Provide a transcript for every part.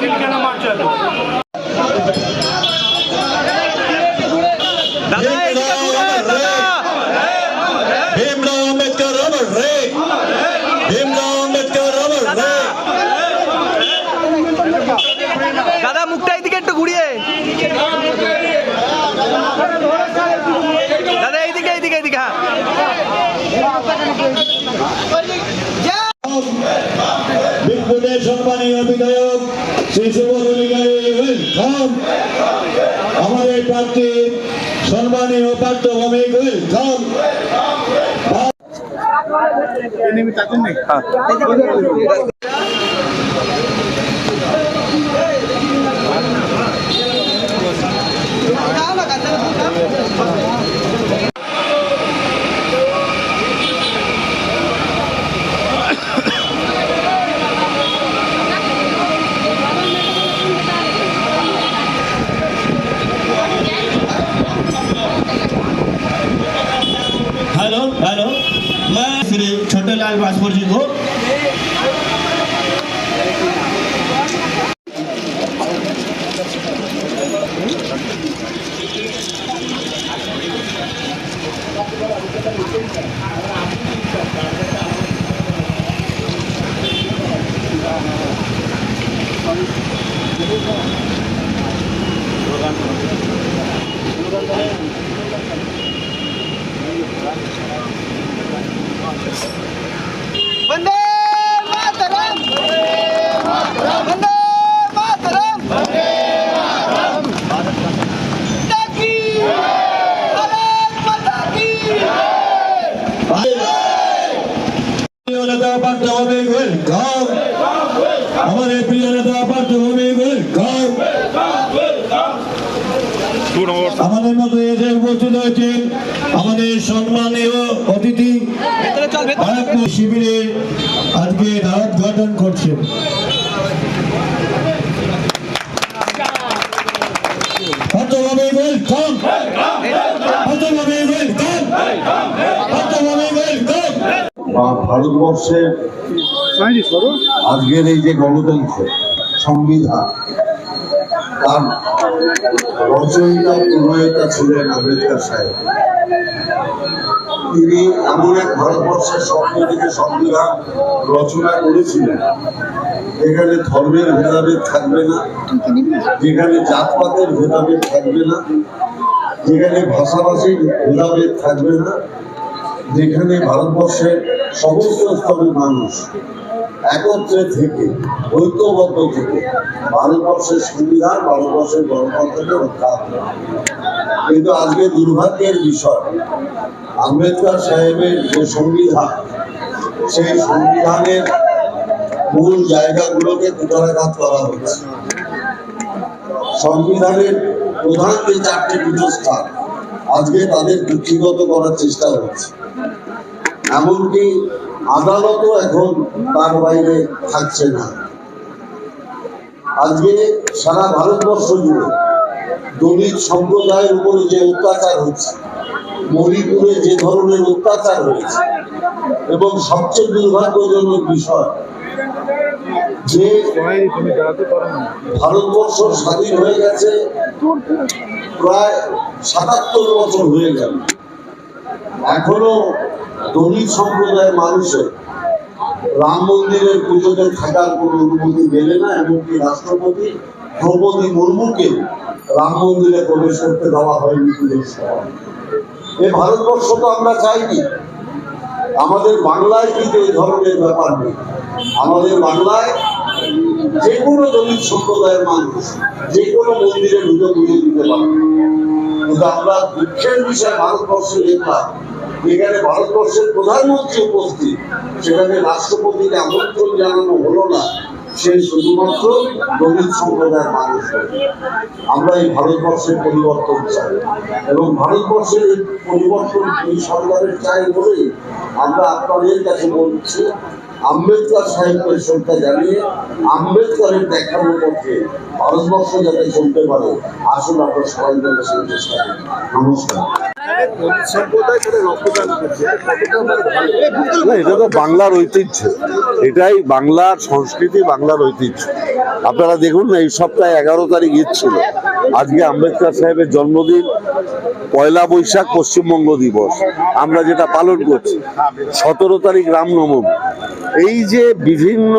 ঠিকানা মাঠ চলে দাদা মুখটা এইদিকে একটু ঘুরিয়ে দাদা এইদিকে এইদিকে এইদিকে হ্যাঁ বিদ্যুতের সম্মানীয় বিধায়ক শ্রী শুভরুলিগারী ওয়েলকাম আমাদের প্রার্থী সম্মানীয় পাঠ্যভূমিক ওয়েলকাম हेलो mais novo? আমাদের প্রিয় নেতা পাঠ্যভূমিক ওয়েলকাম আমাদের মধ্যে এসে উপস্থিত হয়েছেন আমাদের সম্মানীয় অতিথি শিবিরে আজকে রাত ঘটন করছেন পাঠ্যভূমি ওয়েলকাম পাঠ্যভূমি ওয়েলকাম ভারতবর্ষের আজকের এই যে গণতন্ত্র সংবিধান তার রচয়িতা প্রণয়তা ছিলেন আম্বেদকর সাহেব। তিনি এমন এক ভারতবর্ষের স্বপ্ন থেকে সংবিধান রচনা করেছিলেন যেখানে ধর্মের ভেদাভেদ থাকবে না যেখানে জাতপাতের ভেদাভেদ থাকবে না যেখানে ভাষাভাষীর ভেদাভেদ থাকবে না যেখানে ভারতবর্ষের সমস্ত স্তরের মানুষ একত্রে থেকে ঐক্যবদ্ধ থেকে ভারতবর্ষের সংবিধান, ভারতবর্ষের গণতন্ত্রকে রক্ষা কিন্তু আজকে দুর্ভাগ্যের বিষয়, আম্বেদকর সাহেবের যে সংবিধান, সেই সংবিধানের মূল জায়গাগুলোকে কুটারাঘাত করা হচ্ছে সংবিধানের প্রধান যে চারটি পীঠস্থান আজকে তাদের কুক্ষিগত করার চেষ্টা হচ্ছে। এমনকি আদালতও এখন তার বাইরে থাকছে না। আজকে সারা ভারতবর্ষ জুড়ে দলিত সম্প্রদায়ের উপরে যে অত্যাচার হচ্ছে, মণিপুরে যে ধরনের অত্যাচার হয়েছে, এবং সবচেয়ে দুর্ভাগ্যজনক বিষয়, যে ভারতবর্ষ স্বাধীন হয়ে গেছে প্রায় সাতাত্তর বছর হয়ে গেল। এখনও দলিত সম্প্রদায়ের মানুষের রাম মন্দিরের পুজোতে থাকার কোনো অনুমতি দেবে না, এমনকি রাষ্ট্রপতি দ্রৌপদী মুর্মুকে রাম মন্দিরে প্রবেশ করতে দেওয়া হয়নি এ ভারতবর্ষ তো আমরা চাইনি। আমাদের বাংলায় কিন্তু এই ধরনের ব্যাপার নেই। আমাদের বাংলায় যে কোনো দলিত সম্প্রদায়ের মানুষ যে কোনো মন্দিরে ঢুকে পুজো দিতে পারে। কিন্তু আমরা দুঃখের বিষয় ভারতবর্ষে দেখলাম এখানে ভারতবর্ষের প্রধানমন্ত্রী উপস্থিত। সেখানে রাষ্ট্রপতিকে আমন্ত্রণ জানানো হলো না। সে শুধুমাত্র দলিত সম্প্রদায়ের মানুষ আমরা এই ভারতবর্ষের পরিবর্তন চাই এবং ভারতবর্ষের পরিবর্তন এই সরকারের চাই বলেই আমরা আপনাদের কাছে বলছি। আম্বেদকর সাহেবকে শ্রদ্ধা জানিয়ে আম্বেদকরের দেখানোর পক্ষে ভারতবর্ষ যাতে চলতে পারে, আসুন আপনার সবাই মিলে নমস্কার। এটা তো বাংলার ঐতিহ্য। এটাই বাংলার সংস্কৃতি, বাংলার ঐতিহ্য। আপনারা দেখুন না, এই সপ্তাহে এগারো তারিখ ঈদ ছিল। আজকে আম্বেদকর সাহেবের জন্মদিন, পয়লা বৈশাখ, পশ্চিমবঙ্গ দিবস। আমরা যেটা পালন করছি, সতেরো তারিখ রামনবমী। এই যে বিভিন্ন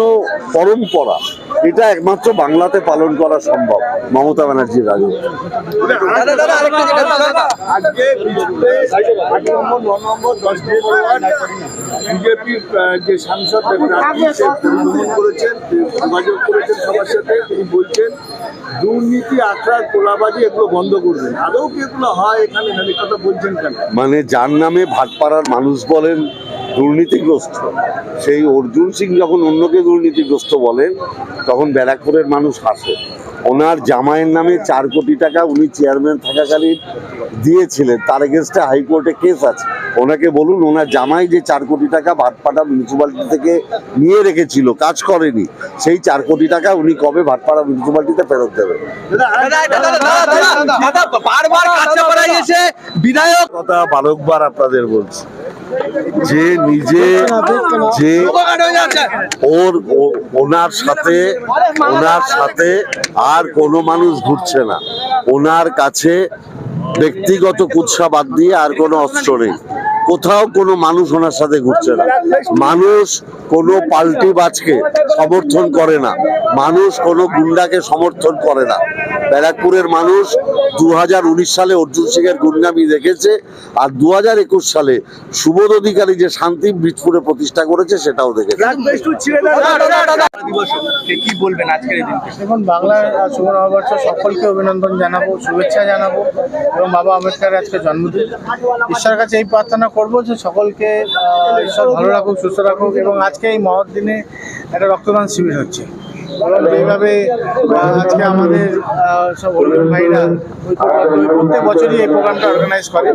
পরম্পরা এটা একমাত্র বাংলাতে পালন করা সম্ভব মমতা ব্যানার্জির রাজত্ব বিজেপির যে সাংসদ করেছেন যোগাযোগ করেছেন সবার সাথে তিনি বলছেন দুর্নীতি আখড়া এগুলো বন্ধ করবেন। আদৌ কি এগুলো হয় এখানে? কথা বলছেন কেন? মানে যার নামে ভাটপাড়ার মানুষ বলেন দুর্নীতিগ্রস্ত। সেই অর্জুন সিং যখন অন্যকে দুর্নীতিগ্রস্ত বলেন, তখন ব্যারাকপুরের মানুষ হাসে। ওনার জামাইয়ের নামে চার কোটি টাকা, উনি চেয়ারম্যান থাকাকালীন দিয়েছিলেন তার এগেনস্টে হাইকোর্টে কেস আছে ওনাকে বলুন ওনার জামাই যে চার কোটি টাকা ভাটপাড়া মিউনিসিপ্যালিটি থেকে নিয়ে রেখেছিল কাজ করেনি সেই চার কোটি টাকা উনি কবে ভাটপাড়া মিউনিসিপ্যালিটিতে ফেরত দেবেন বিধায়ক কথা বারংবার আপনাদের বলছি যে নিজে যে হয়ে ওর ওনার সাথে ওনার সাথে আর কোনো মানুষ ঘুরছে না ওনার কাছে ব্যক্তিগত কুৎসা বাদ দিয়ে আর কোনো অস্ত্র নেই। কোথাও কোনো মানুষ ওনার সাথে ঘুরছে না। মানুষ কোনো পাল্টি বাজকে সমর্থন করে না। মানুষ কোনো গুন্ডাকে সমর্থন করে না। ব্যারাকপুরের মানুষ দু হাজার উনিশ সালে অর্জুন সিং এর গুন্ডামি দেখেছে আর দু হাজার একুশ সালে সুবোধ অধিকারী যে শান্তি বীজপুরে প্রতিষ্ঠা করেছে সেটাও দেখেছে। কি বলবেন আজকের দেখুন বাংলার নববর্ষ সকলকে অভিনন্দন জানাব শুভেচ্ছা জানাব এবং বাবা আম্বেদকরের আজকে জন্মদিন। ঈশ্বরের কাছে এই প্রার্থনা করব যে সকলকে ঈশ্বর ভালো রাখুক সুস্থ রাখুক এবং আজকে এই মহৎ দিনে একটা রক্তদান শিবির হচ্ছে। যেভাবে আজকে আমাদের সব অরুণ ভাইরা প্রত্যেক বছরই এই প্রোগ্রামটা অর্গানাইজ করে।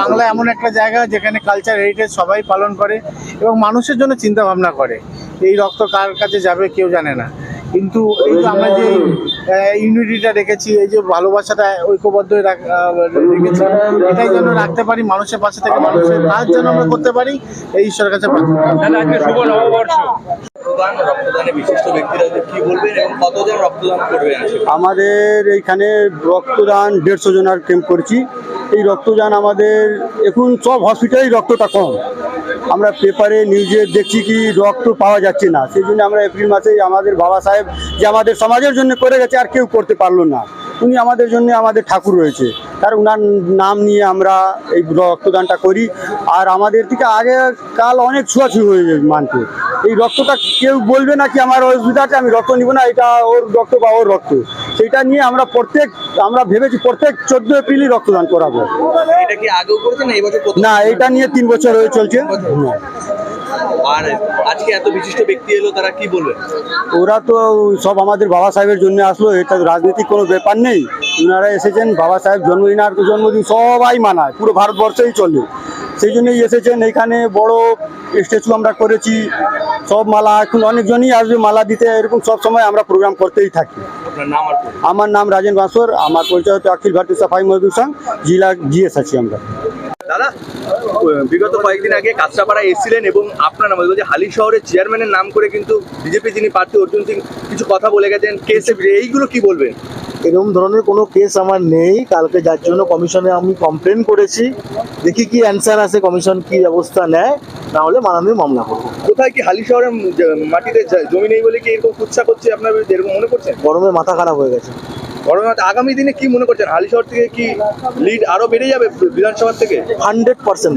বাংলা এমন একটা জায়গা যেখানে কালচার হেরিটেজ সবাই পালন করে এবং মানুষের জন্য চিন্তা ভাবনা করে। এই রক্ত কার কাছে যাবে কেউ জানে না। কিন্তু এই যে আমরা যে ইউনিটিটা রেখেছি এই যে ভালোবাসাটা ঐক্যবদ্ধ রাখ- রেখেছি এটাই যেন রাখতে পারি মানুষের পাশে থেকে মানুষের কাজ যেন আমরা করতে পারি এই ঈশ্বরের কাছে প্রার্থনা দাদা আজকে শুভ নববর্ষ। রক্তদান রক্তদানে বিশিষ্ট ব্যক্তিরা কি বলবেন এবং কতজন রক্তদান করবেন আমাদের এইখানে রক্তদান দেড়শো জনের ক্যাম্প করছি। এই রক্তদান আমাদের এখন সব হসপিটালেই রক্তটা কম। আমরা পেপারে, নিউজে দেখছি কি রক্ত পাওয়া যাচ্ছে না। সেই জন্য আমরা এপ্রিল মাসে আমাদের বাবা সাহেব যে আমাদের সমাজের জন্য করে গেছে, আর কেউ করতে পারল না। উনি আমাদের জন্য আমাদের ঠাকুর রয়েছে। তার উনার নাম নিয়ে আমরা এই রক্তদানটা করি। আর আমাদের থেকে আগে কাল অনেক ছুঁয়াছুঁই হয়ে যায় মানতে। এই রক্তটা কেউ বলবে না কি আমার অসুবিধা আছে, আমি রক্ত নিব না, এটা ওর রক্ত বা ওর রক্ত। সেটা নিয়ে আমরা প্রত্যেক আমরা ভেবেছি প্রত্যেক চোদ্দ এপ্রিলই রক্তদান করাবো। এটা কি আগেও করেছেন না এই বছর না এটা নিয়ে তিন বছর হয়ে চলছে। আর আজকে এত বিশিষ্ট ব্যক্তি এলো তারা কি বলবেন ওরা তো সব আমাদের বাবা সাহেবের জন্য আসলো এটা রাজনৈতিক কোনো ব্যাপার নেই। ওনারা এসেছেন বাবা সাহেব জন্মদিন আর জন্মদিন সবাই মানায় পুরো ভারতবর্ষেই চলে। সেই জন্যই এসেছেন এখানে বড় স্ট্যাচু আমরা করেছি সব মালা এখন অনেকজনই আসবে মালা দিতে এরকম সব সময় আমরা প্রোগ্রাম করতেই থাকি। আপনার নাম আর পরিচয়। আমার নাম রাজেন বাঁশর আমার পরিচয় হচ্ছে অখিল ভারতীয় সাফাই মজদুর সংঘ জেলা জিএস আছি আমরা। দাদা বিগত কয়েকদিন আগে কাঁচরাপাড়ায় এসেছিলেন এবং আপনার নাম বলছে হালি শহরের চেয়ারম্যানের নাম করে কিন্তু বিজেপি যিনি প্রার্থী অর্জুন সিং কিছু কথা বলে গেছেন কেসে এইগুলো কি বলবেন? এরকম ধরনের কোনো কেস আমার নেই। কালকে যার জন্য কমিশনে আমি কমপ্লেন করেছি। দেখি কি অ্যান্সার আছে কমিশন কি ব্যবস্থা নেয়। না হলে মাননীয় মামলা করব। কোথায় কি হালি শহরের মাটিতে জমি নেই বলে কি এরকম কুচ্ছা করছে আপনার এরকম মনে করছেন গরমে মাথা খারাপ হয়ে গেছে। বরং আগামী দিনে কি মনে করছেন? হালি শহর থেকে কি লিড আরও বেড়ে যাবে বিধানসভা থেকে? Hundred percent